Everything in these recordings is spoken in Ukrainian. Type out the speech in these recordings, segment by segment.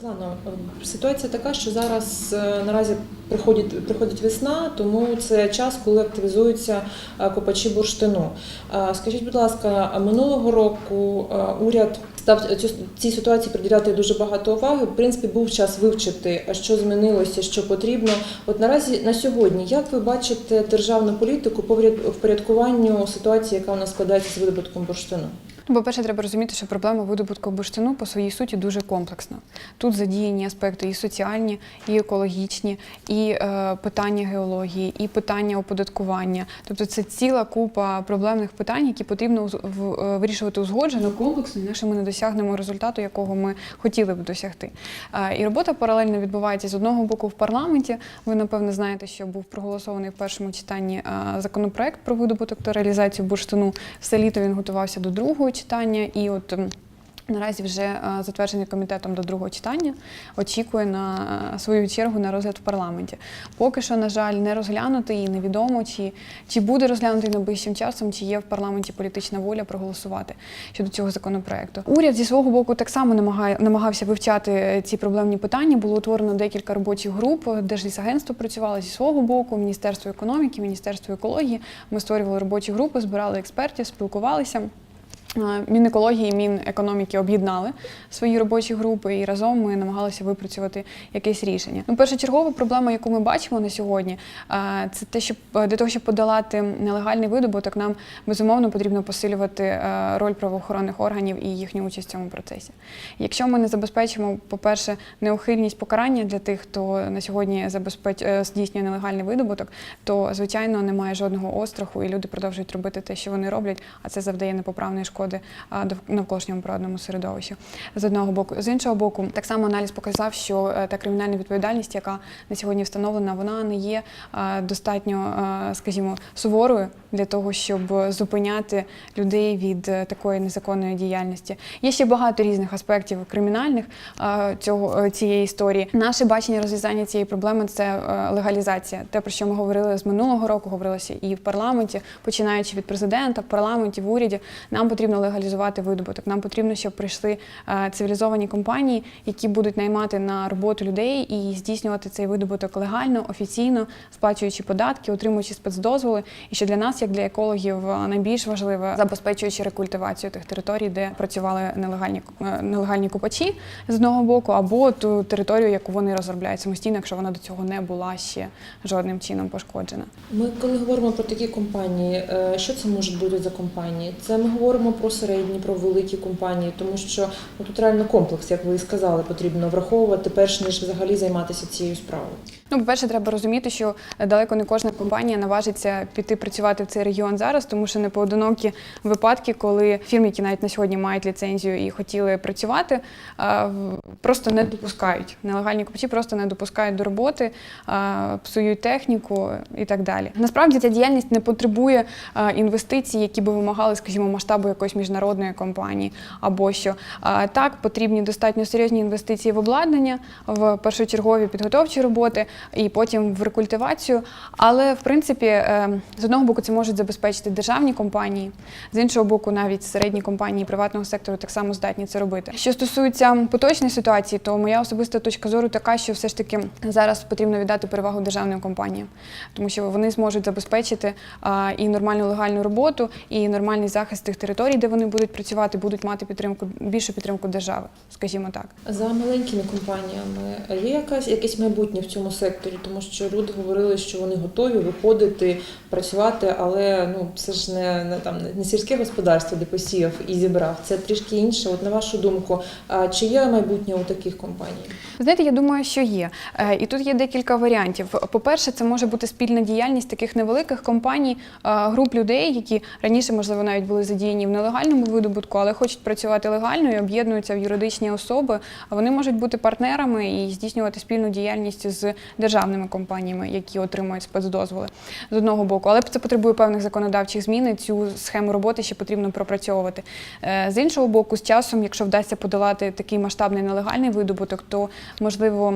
Світлано, е, ситуація така, що зараз е, наразі приходить, приходить весна, тому це час, коли активізуються е, копачі бурштину. Е, Скажіть, будь ласка, минулого року уряд став цій ситуації приділяти дуже багато уваги. В принципі, був час вивчити, що змінилося, що потрібно. От наразі на сьогодні, як ви бачите державну політику по впорядкуванню ситуації, яка у нас складається з видобутком бурштину? Ну, По-перше, треба розуміти, що проблема видобутку бурштину по своїй суті дуже комплексна. Тут задіяні аспекти і соціальні, і екологічні, і е, питання геології, і питання оподаткування. Тобто це ціла купа проблемних питань, які потрібно е, вирішувати узгоджено, комплексно, інакше ми не досягнемо результату, якого ми хотіли б досягти. Е, і робота паралельно відбувається з одного боку в парламенті. Ви напевно знаєте, що був проголосований в першому читанні е, законопроект про видобуток та реалізацію бурштину. Все літо він готувався до другого читання, і от. Наразі вже е, затверджений комітетом до другого читання, очікує на е, свою чергу на розгляд в парламенті. Поки що, на жаль, не розглянутий і невідомо, чи, чи буде розглянутий найближчим часом, чи є в парламенті політична воля проголосувати щодо цього законопроекту. Уряд зі свого боку так само намагає, намагався вивчати е, ці проблемні питання. Було утворено декілька робочих груп. Держлісагентство працювало зі свого боку, Міністерство економіки, Міністерство екології. Ми створювали робочі групи, збирали експертів, спілкувалися. Е, Мінекології Мінекономіки об'єднали свої робочі групи, і разом ми намагалися випрацювати якесь рішення. Ну, першочергова проблема, яку ми бачимо на сьогодні, е, це те, що для того, щоб подолати нелегальний видобуток, нам безумовно потрібно посилювати е, роль правоохоронних органів і їхню участь в цьому процесі. Якщо ми не забезпечимо, по-перше, неухильність покарання для тих, хто на сьогодні забезпеч... е, здійснює нелегальний видобуток, то звичайно немає жодного остраху, і люди продовжують робити те, що вони роблять, а це завдає непоправної шкоди дов- навколишньому природному середовищу. З одного боку, з іншого боку, так само аналіз показав, що е, та кримінальна відповідальність, яка на сьогодні встановлена, вона не є достатньо, скажімо, суворою для того, щоб зупиняти людей від е, такої незаконної діяльності. Є ще багато різних аспектів кримінальних цього е, цієї історії. Наше бачення розв'язання цієї проблеми це легалізація. Те, про що ми говорили з минулого року, говорилося і в парламенті, починаючи від президента, в парламенті, в уряді. Нам потрібно легалізувати видобуток. Нам потрібно, щоб прийшли е, цивілізовані компанії, які будуть наймати на роботу людей і здійснювати цей видобуток легально, офіційно, сплачуючи податки, отримуючи спецдозволи. І що для нас, як для екологів, е, найбільш важливе забезпечуючи рекультивацію тих територій, де працювали нелегальні е, нелегальні купачі з одного боку, або ту територію, яку вони розробляють самостійно, якщо вона до цього не була ще жодним чином пошкоджена. Ми коли говоримо про такі компанії, що це можуть бути за компанії? Це ми говоримо про середні, про великі компанії, тому що ну, тут реально комплекс, як ви і сказали, потрібно враховувати перш ніж взагалі займатися цією справою. Ну, по-перше, треба розуміти, що далеко не кожна компанія наважиться піти працювати в цей регіон зараз, тому що не поодинокі випадки, коли фірми, які навіть на сьогодні мають ліцензію і хотіли працювати, просто не допускають. Нелегальні купці просто не допускають до роботи, псують техніку і так далі. Насправді ця діяльність не потребує інвестицій, які би вимагали, скажімо, масштабу якоїсь міжнародної компанії або що. Так, потрібні достатньо серйозні інвестиції в обладнання, в першочергові підготовчі роботи і потім в рекультивацію. Але в принципі, е, з одного боку, це можуть забезпечити державні компанії, з іншого боку, навіть середні компанії приватного сектору так само здатні це робити. Що стосується поточної ситуації, то моя особиста точка зору така, що все ж таки зараз потрібно віддати перевагу державним компаніям, тому що вони зможуть забезпечити і нормальну легальну роботу, і нормальний захист тих територій, де вони будуть працювати, будуть мати підтримку більшу підтримку держави, скажімо так. За маленькими компаніями є якась якесь майбутнє в цьому секторі, тому що люди говорили, що вони готові виходити, працювати, але ну це ж не, не там не сільське господарство, де посіяв і зібрав. Це трішки інше. От на вашу думку, чи є майбутнє у таких компаній? Знаєте, я думаю, що є. Е, І тут є декілька варіантів. По-перше, це може бути спільна діяльність таких невеликих компаній, е, груп людей, які раніше, можливо, навіть були задіяні в нелегальному видобутку, але хочуть працювати легально і об'єднуються в юридичні особи. Вони можуть бути партнерами і здійснювати спільну діяльність з державними компаніями, які отримують спецдозволи з одного боку. Але це потребує певних законодавчих змін. і Цю схему роботи ще потрібно пропрацьовувати. Е, З іншого боку, з часом, якщо вдасться подолати такий масштабний нелегальний видобуток, то можливо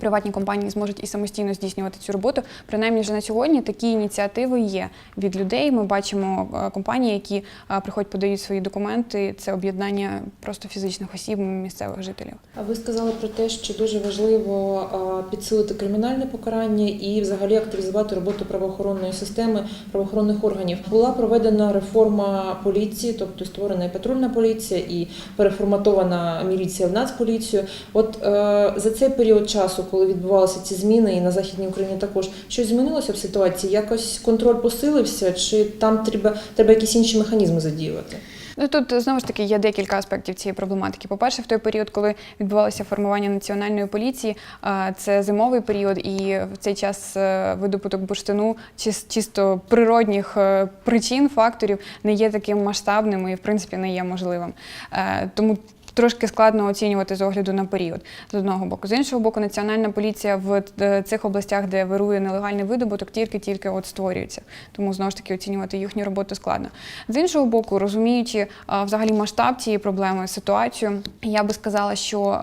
Приватні компанії зможуть і самостійно здійснювати цю роботу. Принаймні, вже на сьогодні такі ініціативи є від людей. Ми бачимо е, компанії, які е, приходять, подають свої документи. Це об'єднання просто фізичних осіб, місцевих жителів. А ви сказали про те, що дуже важливо підсилити кримінальне покарання і взагалі активізувати роботу правоохоронної системи, правоохоронних органів. Була проведена реформа поліції, тобто створена і патрульна поліція, і переформатована міліція в нацполіцію. От е, за цей період часу, коли відбувалися ці зміни, і на західній Україні також щось змінилося в ситуації? Якось контроль посилився, чи там треба, треба якісь інші механізми задіювати? Ну тут знову ж таки є декілька аспектів цієї проблематики. По-перше, в той період, коли відбувалося формування національної поліції, це зимовий період, і в цей час е, видобуток бурштину чисто природних е, причин, факторів не є таким масштабним і в принципі не є можливим. Е, Тому Трошки складно оцінювати з огляду на період з одного боку. З іншого боку, національна поліція в е, цих областях, де вирує нелегальний видобуток, тільки-тільки от створюється. Тому знову ж таки оцінювати їхню роботу складно. З іншого боку, розуміючи взагалі масштаб цієї проблеми, ситуацію, я би сказала, що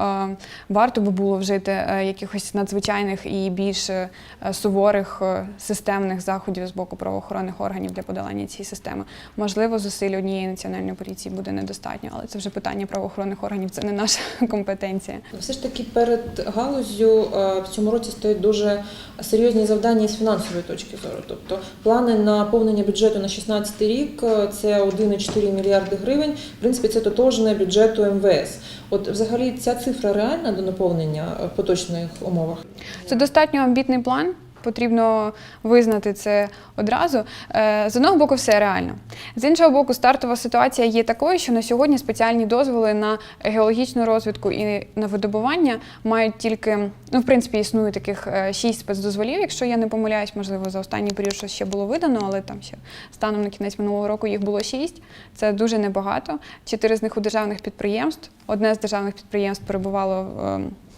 варто би було вжити е, якихось надзвичайних і більш е, суворих е, системних заходів з боку правоохоронних органів для подолання цієї системи. Можливо, зусиль однієї національної поліції буде недостатньо, але це вже питання правоохоронних органів, це не наша компетенція. Все ж таки перед галузю е, в цьому році стоять дуже серйозні завдання з фінансової точки зору. Тобто плани на повнення бюджету на 2016 рік е, це 1,4 мільярди гривень. В принципі, це тотожне бюджету МВС. От взагалі ця цифра реальна до наповнення е, в поточних умовах? Це достатньо амбітний план. Потрібно визнати це одразу. Е, З одного боку, все реально. З іншого боку, стартова ситуація є такою, що на сьогодні спеціальні дозволи на геологічну розвідку і на видобування мають тільки, ну, в принципі, існує таких е, шість спецдозволів, якщо я не помиляюсь, можливо, за останній період щось ще було видано, але там ще станом на кінець минулого року їх було шість. Це дуже небагато. Чотири з них у державних підприємств. Одне з державних підприємств перебувало в.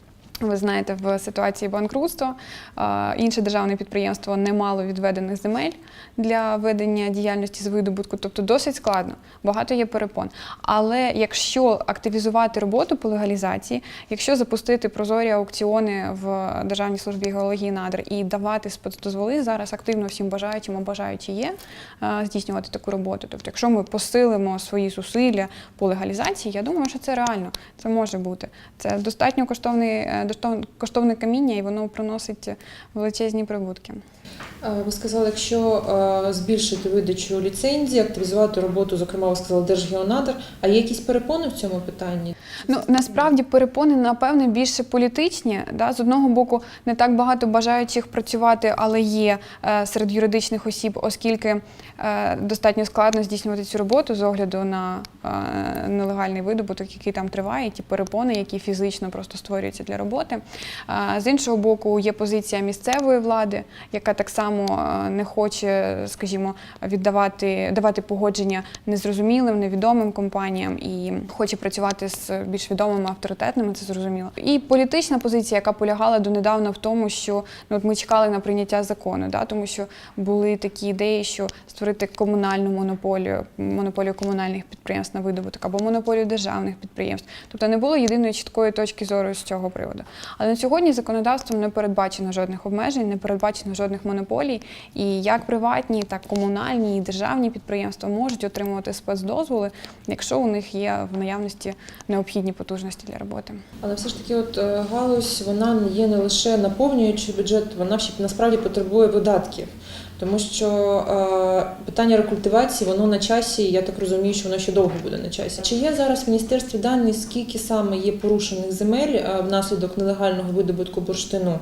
Ви знаєте, в ситуації банкрутства інше державне підприємство не мало відведених земель для ведення діяльності з видобутку, тобто досить складно, багато є перепон. Але якщо активізувати роботу по легалізації, якщо запустити прозорі аукціони в Державній службі геології надр і давати спецдозволи, зараз активно всім бажаючим, а бажаючі є здійснювати таку роботу. Тобто, якщо ми посилимо свої зусилля по легалізації, я думаю, що це реально, це може бути. Це достатньо коштовний, е, коштовне каміння, і воно приносить величезні прибутки. Е, Ви сказали, якщо е, збільшити видачу ліцензій, активізувати роботу, зокрема, ви сказали Держгеонадр, а є якісь перепони в цьому питанні? Ну насправді перепони напевне більше політичні. Да? З одного боку, не так багато бажаючих працювати, але є е, серед юридичних осіб, оскільки достатньо складно здійснювати цю роботу з огляду на нелегальний видобуток, який там триває, ті перепони, які фізично просто створюються для роботи. Е, з іншого боку, є позиція місцевої влади, яка так само не хоче, скажімо, віддавати давати погодження незрозумілим, невідомим компаніям і хоче працювати з більш відомими авторитетними, це зрозуміло. І політична позиція, яка полягала донедавна в тому, що ну от ми чекали на прийняття закону, да, тому що були такі ідеї, що створити комунальну монополію, монополію комунальних підприємств на видобуток або монополію державних підприємств. Тобто не було єдиної чіткої точки зору з цього приводу. Але на сьогодні законодавством не передбачено жодних обмежень, не передбачено жодних монополій. І як приватні, так комунальні і державні підприємства можуть отримувати спецдозволи, якщо у них є в наявності необхідні потужності для роботи. Але все ж таки, от е, галузь вона є не лише наповнюючи бюджет, вона насправді потребує видатків. Тому що е, питання рекультивації, воно на часі, я так розумію, що воно ще довго буде на часі. Чи є зараз в міністерстві дані, скільки саме є порушених земель е, внаслідок нелегального видобутку бурштину?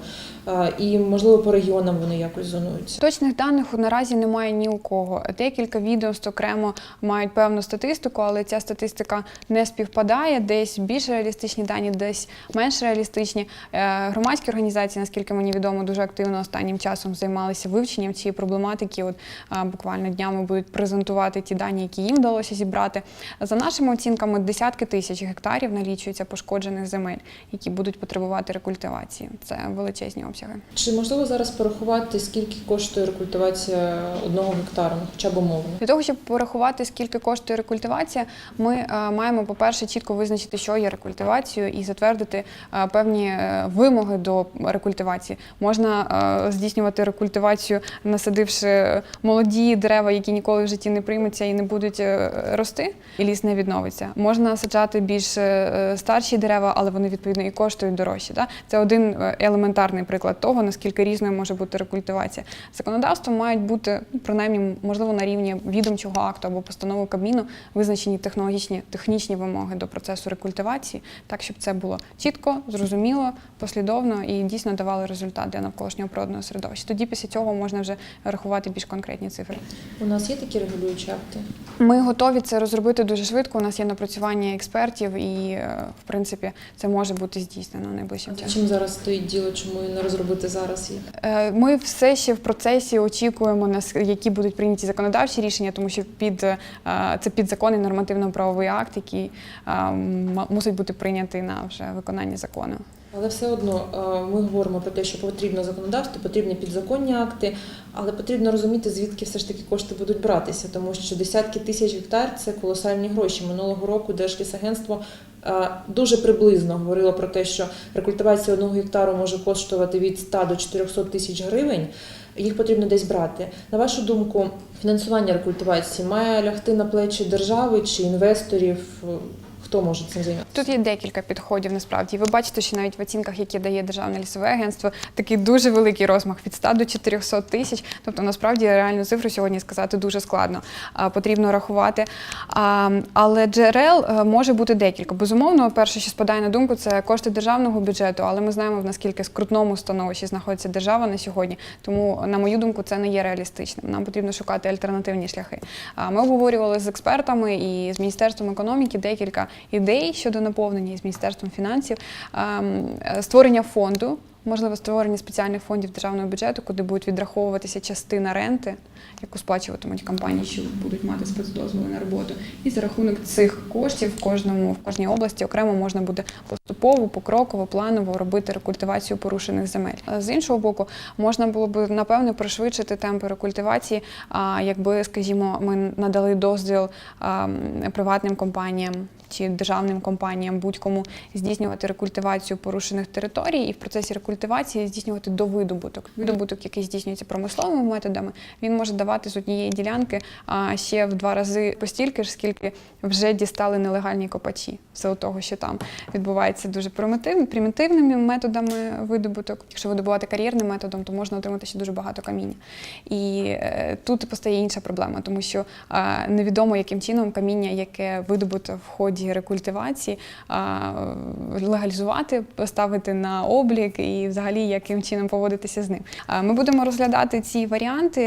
Е, і можливо по регіонам вони якось зонуються? Точних даних наразі немає ні у кого. Декілька відомств окремо мають певну статистику, але ця статистика не співпадає. Десь більш реалістичні дані, десь менш реалістичні. Е, Громадські організації, наскільки мені відомо, дуже активно останнім часом займалися вивченням цієї проблематики. От буквально днями будуть презентувати ті дані, які їм вдалося зібрати. За нашими оцінками, десятки тисяч гектарів налічується пошкоджених земель, які будуть потребувати рекультивації. Це величезні обсяги. Чи можливо зараз порахувати, скільки коштує рекультивація одного гектару, хоча б умовно? Для того, щоб порахувати, скільки коштує рекультивація, ми е, маємо, по-перше, чітко визначити, що є рекультивацією, і затвердити е, певні е, вимоги до рекультивації. Можна е, здійснювати рекультивацію, насадивши молоді дерева, які ніколи в житті не приймуться і не будуть е, рости, і ліс не відновиться. Можна саджати більш е, старші дерева, але вони відповідно і коштують дорожче. Да? Це один е, елементарний приклад того, наскільки різною може бути рекультивація. Законодавством мають бути ну, принаймні, можливо, на рівні відомчого акту або постанови Кабміну визначені технологічні технічні вимоги до процесу рекультивації, так щоб це було чітко, зрозуміло, послідовно і дійсно давало результат для навколишнього природного середовища. Тоді після цього можна вже рахувати більш конкретні цифри. У нас є такі регулюючі акти? Ми готові це розробити дуже швидко. У нас є напрацювання експертів, і е, в принципі це може бути здійснено найближчим часом. чим зараз стоїть діло, чому не розробити зараз їх? Е, Ми все ще в процесі очікуємо на які будуть прийняті законодавчі рішення, тому що під е, це підзаконний нормативно-правовий акт, який мусить бути прийнятий на вже виконання закону. Але все одно е, ми говоримо про те, що потрібно законодавство, потрібні підзаконні акти, але потрібно розуміти, звідки все ж таки кошти будуть братися, тому що десятки тисяч гектар це колосальні гроші. Минулого року Держлісагентство е, дуже приблизно говорило про те, що рекультивація одного гектару може коштувати від 100 до 400 тисяч гривень. Їх потрібно десь брати. На вашу думку, фінансування рекультивації має лягти на плечі держави чи інвесторів? Хто може цим займатися? Тут є декілька підходів насправді. Ви бачите, що навіть в оцінках, які дає Державне лісове агентство, такий дуже великий розмах від 100 до 400 тисяч. Тобто, насправді реальну цифру сьогодні сказати дуже складно. Потрібно рахувати. Але джерел е, може бути декілька. Безумовно, перше, що спадає на думку, це кошти державного бюджету, але ми знаємо, в наскільки скрутному становищі знаходиться держава на сьогодні. Тому, на мою думку, це не є реалістичним. Нам потрібно шукати альтернативні шляхи. Ми обговорювали з експертами і з міністерством економіки декілька ідей щодо наповнення з міністерством фінансів, ем, е, створення фонду. Можливо, створення спеціальних фондів державного бюджету, куди будуть відраховуватися частина ренти, яку сплачуватимуть компанії, що будуть мати спецдозволи на роботу. І за рахунок цих коштів в кожному в кожній області окремо можна буде поступово, покроково, планово робити рекультивацію порушених земель. З іншого боку, можна було б напевне пришвидшити темпи рекультивації, якби, скажімо, ми надали дозвіл приватним компаніям чи державним компаніям будь-кому здійснювати рекультивацію порушених територій і в процесі рекультивації здійснювати довидобуток. Видобуток, який здійснюється промисловими методами, він може давати з однієї ділянки ще в два рази постільки ж, скільки вже дістали нелегальні копачі. В силу того, що там відбувається дуже примітивним, примітивними методами видобуток. Якщо видобувати кар'єрним методом, то можна отримати ще дуже багато каміння. І е, тут постає інша проблема, тому що невідомо, яким чином каміння, яке видобуто в ході рекультивації, е, легалізувати, поставити на облік і взагалі яким чином поводитися з ним. Ми будемо розглядати ці варіанти.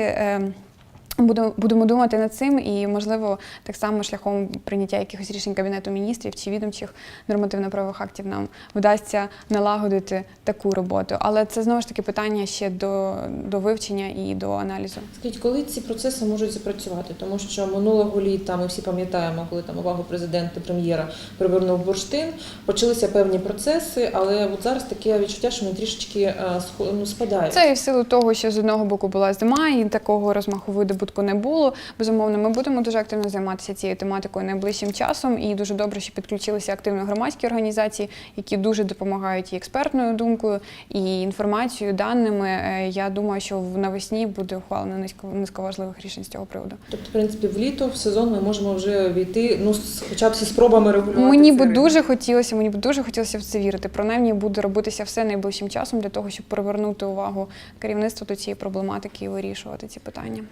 Будемо, будемо думати над цим і, можливо, так само шляхом прийняття якихось рішень Кабінету міністрів чи відомчих нормативно-правових актів нам вдасться налагодити таку роботу. Але це знову ж таки питання ще до, до вивчення і до аналізу. Скажіть, коли ці процеси можуть запрацювати? Тому що минулого літа ми всі пам'ятаємо, коли там увагу президента, прем'єра привернув бурштин, почалися певні процеси, але от зараз таке відчуття, що вони трішечки е, ну, спадають. Це і в силу того, що з одного боку була зима, і такого розмаху видобутку не було. Безумовно, ми будемо дуже активно займатися цією тематикою найближчим часом. І дуже добре, що підключилися активно громадські організації, які дуже допомагають і експертною думкою, і інформацією, даними. Е, Я думаю, що в- навесні буде ухвалено низько низка важливих рішень з цього приводу. Тобто, в принципі, в літо, в сезон ми можемо вже війти, ну хоча б зі спробами регулювати. Мені би дуже хотілося, мені б дуже хотілося в це вірити. Принаймні буде робитися все найближчим часом для того, щоб привернути увагу керівництва до цієї проблематики і вирішувати ці питання.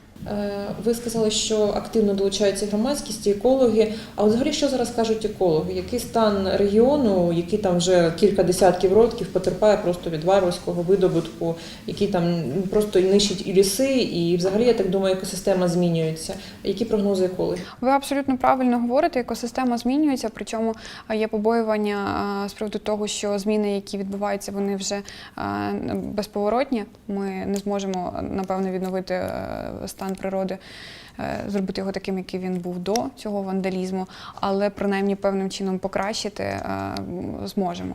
Е, Ви сказали, що активно долучаються громадськість екологи. А от взагалі що зараз кажуть екологи? Який стан регіону, який там вже кілька десятків років потерпає просто від варварського видобутку, який там просто нищить і ліси, і взагалі, я так думаю, екосистема змінюється. Які прогнози екологів? Ви абсолютно правильно говорите, екосистема змінюється, причому е, є побоювання е, з приводу того, що зміни, які відбуваються, вони вже безповоротні. Ми не зможемо, напевно, відновити стан природи, природи, е, зробити його таким, який він був до цього вандалізму, але принаймні певним чином покращити е, зможемо.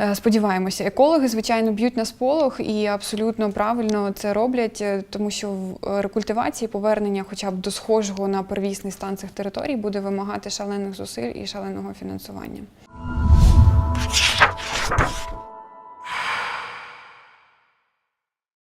Е, сподіваємося, екологи, звичайно, б'ють на сполох і абсолютно правильно це роблять, тому що в рекультивації повернення, хоча б до схожого на первісний стан цих територій, буде вимагати шалених зусиль і шаленого фінансування.